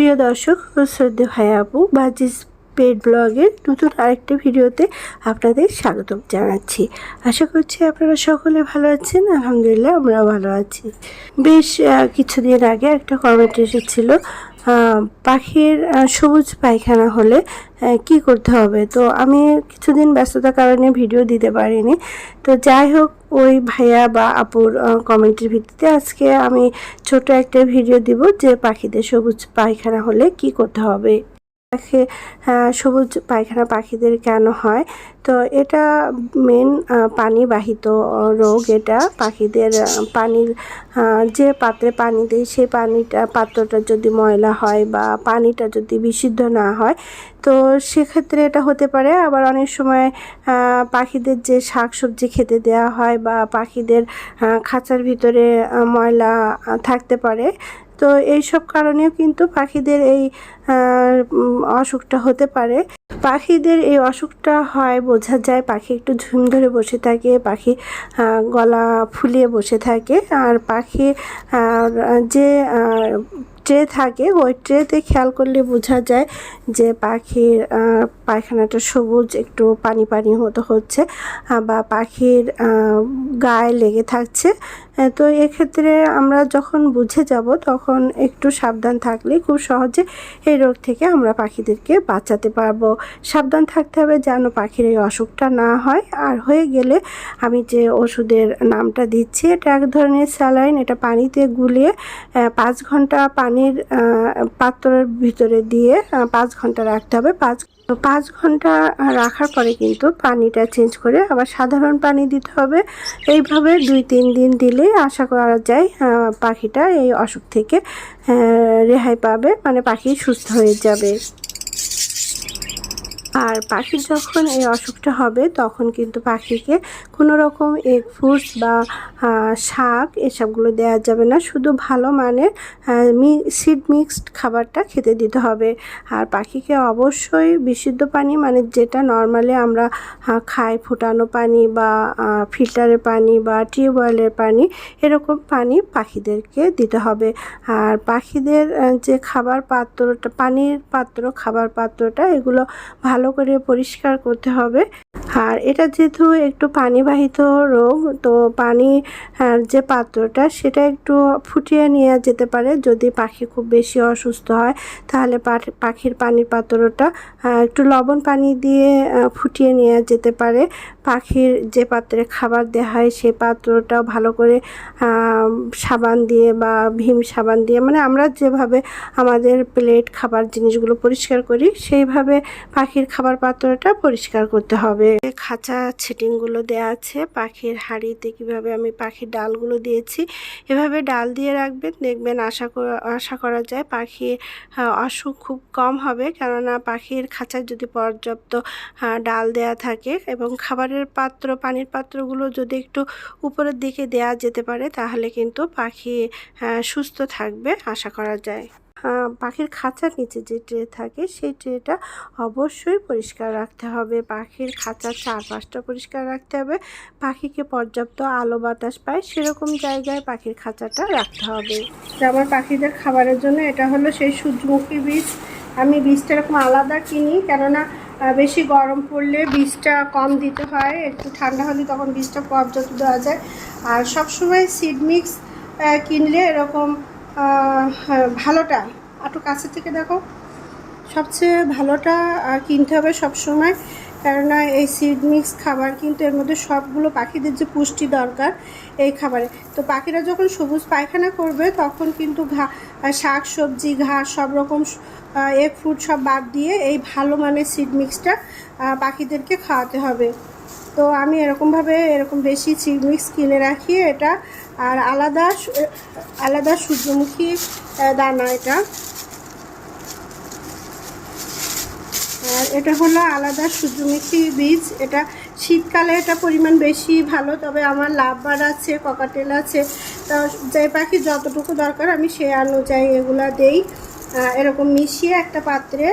প্রিয় দর্শক শ্রদ্ধে ভাই আপু বাজিস পেড ব্লগের নতুন আরেকটি ভিডিওতে আপনাদের স্বাগতম জানাচ্ছি। আশা করছি আপনারা সকলে ভালো আছেন, আলহামদুলিল্লাহ আমরাও ভালো আছি। বেশ কিছুদিন আগে একটা কমেন্ট এসেছিল পাখির সবুজ পায়খানা হলে কি করতে হবে? তো আমি কিছুদিন ব্যস্ততার কারণে ভিডিও দিতে পারিনি। তো যাই হোক, ওই ভাইয়া বা আপুর কমেন্টের ভিত্তিতে আজকে আমি ছোট একটা ভিডিও দিব যে পাখিদের সবুজ পায়খানা হলে কি করতে হবে। পাখি সবুজ পায়খানা পাখিদের কেন হয়? তো এটা মেন পানি বাহিত রোগ এটা পাখিদের পানির যে পাত্রে পানি দেয় সেই পানিটা, পাত্রটা যদি ময়লা হয় বা পানিটা যদি বিশুদ্ধ না হয়, তো সেক্ষেত্রে এটা হতে পারে। আবার অনেক সময় পাখিদের যে শাক সবজি খেতে দেওয়া হয় বা পাখিদের খাঁচার ভিতরে ময়লা থাকতে পারে। তো এইসব কারণেও কিন্তু পাখিদের এই অসুখটা হতে পারে। পাখিদের এই অসুখটা হয়, বোঝা যায় পাখি একটু ঝুম ধরে বসে থাকে, পাখি গলা ফুলিয়ে বসে থাকে। আর পাখি যে ট্রে থাকে, ওই ট্রেতে খেয়াল করলে বোঝা যায় যে পাখির পায়খানাটা সবুজ, একটু পানি পানি মতো হচ্ছে বা পাখির গায়ে লেগে থাকছে। তো এক্ষেত্রে আমরা যখন বুঝে যাব, তখন একটু সাবধান থাকলে খুব সহজে এই রোগ থেকে আমরা পাখিদেরকে বাঁচাতে পারব। সাবধান থাকতে হবে যেন পাখির এই অসুখটা না হয়। আর হয়ে গেলে আমি যে ওষুধের নামটা দিচ্ছি, এটা এক ধরনের স্যালাইন, এটা পানিতে গুলিয়ে পাঁচ ঘণ্টা পানির পাত্রের ভিতরে দিয়ে পাঁচ ঘণ্টা রাখতে হবে। পাঁচ পাঁচ ঘণ্টা রাখার পরে কিন্তু পানিটা চেঞ্জ করে আবার সাধারণ পানি দিতে হবে। এইভাবে দুই, তিন দিন দিলে আশা করা যায় পাখিটা এই অসুখ থেকে রেহাই পাবে মানে পাখি সুস্থ হয়ে যাবে। আর পাখির যখন এই অসুখটা হবে, তখন কিন্তু পাখিকে কোনো রকম এগ ফুডস বা শাক এসবগুলো দেওয়া যাবে না। শুধু ভালো মানের সিড মিক্সড খাবারটা খেতে দিতে হবে। আর পাখিকে অবশ্যই বিশুদ্ধ পানি মানে যেটা নর্মালি আমরা খাই ফুটানো পানি বা ফিল্টারের পানি বা টিউবওয়েলের পানি, এরকম পানি পাখিদেরকে দিতে হবে। আর পাখিদের যে খাবার পাত্রটা, পানির পাত্র, খাবার পাত্রটা, এগুলো ভালো করে পরিষ্কার করতে হবে। আর এটা যেহেতু একটু পানিবাহিত রোগ, তো পানি আর যে পাত্রটা সেটা একটু ফুটিয়ে নেওয়া যেতে পারে। যদি পাখি খুব বেশি অসুস্থ হয়, তাহলে পাখি- পাখির পানির পাত্রটা একটু লবণ পানি দিয়ে ফুটিয়ে নেওয়া যেতে পারে। পাখির যে পাত্রে খাবার দেওয়া হয় সেই পাত্রটাও ভালো করে সাবান দিয়ে বা ভীম সাবান দিয়ে মানে আমরা যেভাবে আমাদের প্লেট খাবার জিনিসগুলো পরিষ্কার করি, সেইভাবে পাখির খাবার পাত্রটা পরিষ্কার করতে হবে। খাঁচা ছিটিংগুলো দেওয়া আছে। পাখির হাঁড়িতে কীভাবে আমি পাখির ডালগুলো দিয়েছি এভাবে ডাল দিয়ে রাখবেন। দেখবেন আশা করা আশা করা যায় আহ, অসুখ খুব কম হবে। কেননা পাখির খাঁচায় যদি পর্যাপ্ত ডাল দেয়া থাকে এবং খাবারের পাত্র পানির পাত্রগুলো যদি একটু উপরের দিকে দেয়া যেতে পারে তাহলে কিন্তু পাখি সুস্থ থাকবে আশা করা যায়। পাখির খাঁচার নিচে যে ট্রে থাকে, সেই ট্রেটা অবশ্যই পরিষ্কার রাখতে হবে। পাখির খাঁচার চারপাশটা পরিষ্কার রাখতে হবে। পাখিকে পর্যাপ্ত আলো বাতাস পায়, সেরকম জায়গায় পাখির খাঁচাটা রাখতে হবে। আমার পাখিদের খাবারের জন্য এটা হলো সেই সূর্যমুখী বীজ। আমি বীজটা এরকম আলাদা কিনি, কেননা বেশি গরম পড়লে বীজটা কম দিতে হয়। একটু ঠান্ডা হলে তখন বীজটা পর্যাপ্ত দেওয়া যায়। আর সবসময় সিড মিক্স কিনলে এরকম ভালোটা। একটু কাছে থেকে দেখো। সবচেয়ে ভালোটা কিনতে হবে সবসময়। কেননা এই সিড মিক্স খাবার কিন্তু এর মধ্যে সবগুলো পাখিদের যে পুষ্টি দরকার, এই খাবারে। তো পাখিরা যখন সবুজ পায়খানা করবে, তখন কিন্তু ঘা শাক, সবজি ঘাস সব রকম এগ, ফ্রুট সব বাদ দিয়ে এই ভালো মানের সিড মিক্সটা পাখিদেরকে খাওয়াতে হবে। তো আমি এরকমভাবে এরকম বেশি সিড মিক্স কিনে রাখি এটা। আর আলাদা আলাদা সূর্যমুখী দানা এটা। আর এটা হলো আলাদা সূর্যমুখী বীজ। এটা শীতকালে এটা পরিমাণ বেশি ভালো, তবে আমার লাভবার আছে, ককাটেল আছে। তো যে পাখি যতটুকু দরকার আমি সেই অনুযায়ী এগুলা দেই। এরকম মিশিয়ে একটা পাত্রে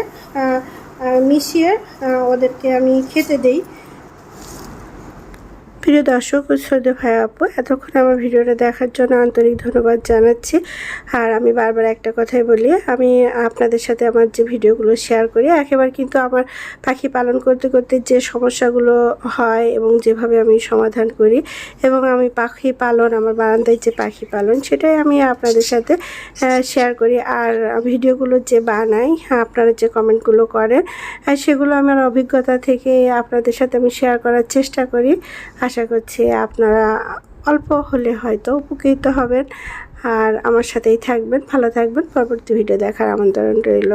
মিশিয়ে ওদেরকে আমি খেতে দেই। প্রিয় দর্শক, শ্রদ্ধা ভাই আপু, এতক্ষণ আমার ভিডিওটা দেখার জন্য আন্তরিক ধন্যবাদ জানাচ্ছি। আর আমি বারবার একটা কথাই বলি, আমি আপনাদের সাথে আমার যে ভিডিওগুলো শেয়ার করি, একেবারে কিন্তু আমার পাখি পালন করতে করতে যে সমস্যাগুলো হয় এবং যেভাবে আমি সমাধান করি এবং আমি পাখি পালন, আমার বারান্দায় যে পাখি পালন, সেটাই আমি আপনাদের সাথে শেয়ার করি। আর ভিডিওগুলো যে বানাই আপনারা যে কমেন্টগুলো করেন সেগুলো আমার অভিজ্ঞতা থেকে আপনাদের সাথে আমি শেয়ার করার চেষ্টা করি। আশা করছি আপনারা অল্প হলে হয়তো উপকৃত হবেন। আর আমার সাথেই থাকবেন, ভালো থাকবেন। পরবর্তী ভিডিও দেখার আমন্ত্রণ রইল।